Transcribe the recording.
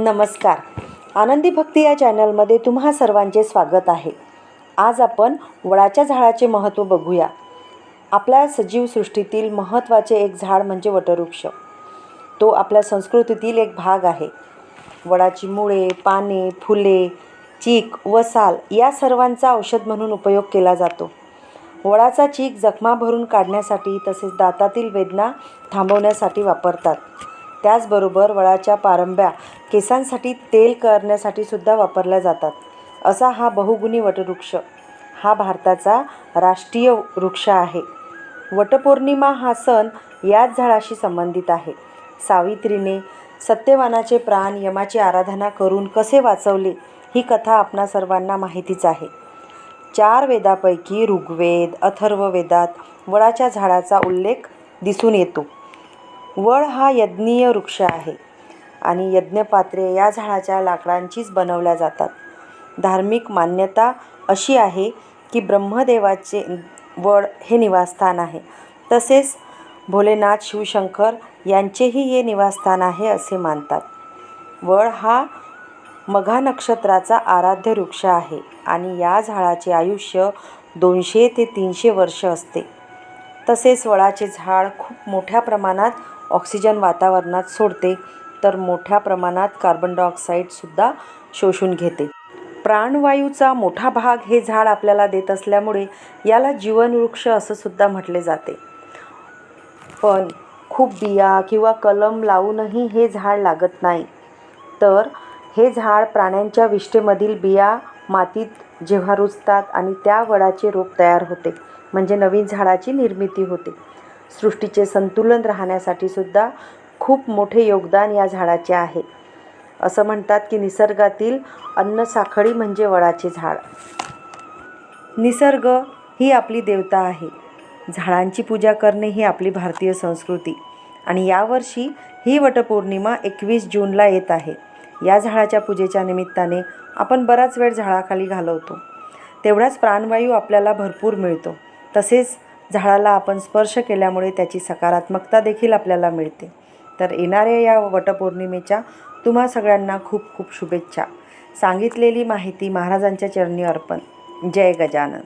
नमस्कार. आनंदी भक्ती या चॅनलमध्ये तुम्हा सर्वांचे स्वागत आहे. आज आपण वडाच्या झाडाचे महत्त्व बघूया. आपल्या सजीव सृष्टीतील महत्त्वाचे एक झाड म्हणजे वटवृक्ष. तो आपल्या संस्कृतीतील एक भाग आहे. वडाची मुळे पाने फुले चीक व साल या सर्वांचा औषध म्हणून उपयोग केला जातो. वडाचा चीक जखमा भरून काढण्यासाठी तसेच दातातील वेदना थांबवण्यासाठी वापरतात. त्याचबरोबर वडाच्या पारंब्या केसांसाठी तेल करण्यासाठी सुद्धा वापरल्या जातात. असा हा बहुगुणी वटवृक्ष. हा भारताचा राष्ट्रीय वृक्ष आहे. वटपौर्णिमा हा सण याच झाडाशी संबंधित आहे. सावित्रीने सत्यवानाचे प्राण यमाची आराधना करून कसे वाचवले ही कथा आपणा सर्वांना माहितीच आहे. चार वेदापैकी ऋग्वेद अथर्ववेदात वडाच्या झाडाचा उल्लेख दिसून येतो. वड हा यज्ञीय वृक्ष आहे आणि यज्ञपात्रे या झाडाच्या लाकडांचीच बनवल्या जातात. धार्मिक मान्यता अशी आहे की ब्रह्मदेवाचे वड हे निवासस्थान आहे. तसेच भोलेनाथ शिवशंकर यांचेही हे निवासस्थान आहे असे मानतात. वड हा मघा नक्षत्राचा आराध्य वृक्ष आहे आणि या झाडाचे आयुष्य दोनशे ते तीनशे वर्ष असते. तसेच वडाचे झाड खूप मोठ्या प्रमाणात ऑक्सिजन वातावरणात सोडते तर मोठ्या प्रमाणात कार्बन डायऑक्साईडसुद्धा शोषून घेते. प्राणवायूचा मोठा भाग हे झाड आपल्याला देत असल्यामुळे याला जीवनवृक्ष असं सुद्धा म्हटले जाते. पण खूप बिया किंवा कलम लावूनही हे झाड लागत नाही. तर हे झाड प्राण्यांच्या विष्ठेमधील बिया मातीत जेव्हा रुजतात आणि त्या वडाचे रोप तयार होते म्हणजे नवीन झाडाची निर्मिती होते. सृष्टीचे संतुलन राहण्यासाठी सुद्धा खूप मोठे योगदान या झाडाचे आहे. असं म्हणतात की निसर्गातील अन्न साखळी म्हणजे वडाचे झाड. निसर्ग ही आपली देवता आहे. झाडांची पूजा करणे ही आपली भारतीय संस्कृती. आणि यावर्षी ही वटपौर्णिमा एकवीस जूनला येत आहे. या झाडाच्या पूजेच्या निमित्ताने आपण बराच वेळ झाडाखाली घालवतो. तेवढाच प्राणवायू आपल्याला भरपूर मिळतो. तसेच झाडाला आपण स्पर्श केल्यामुळे त्याची सकारात्मकता देखील आपल्याला मिळते. तर येणाऱ्या या वटपौर्णिमेच्या तुम्हा सगळ्यांना खूप खूप शुभेच्छा. सांगितलेली माहिती महाराजांच्या चरणी अर्पण. जय गजानन.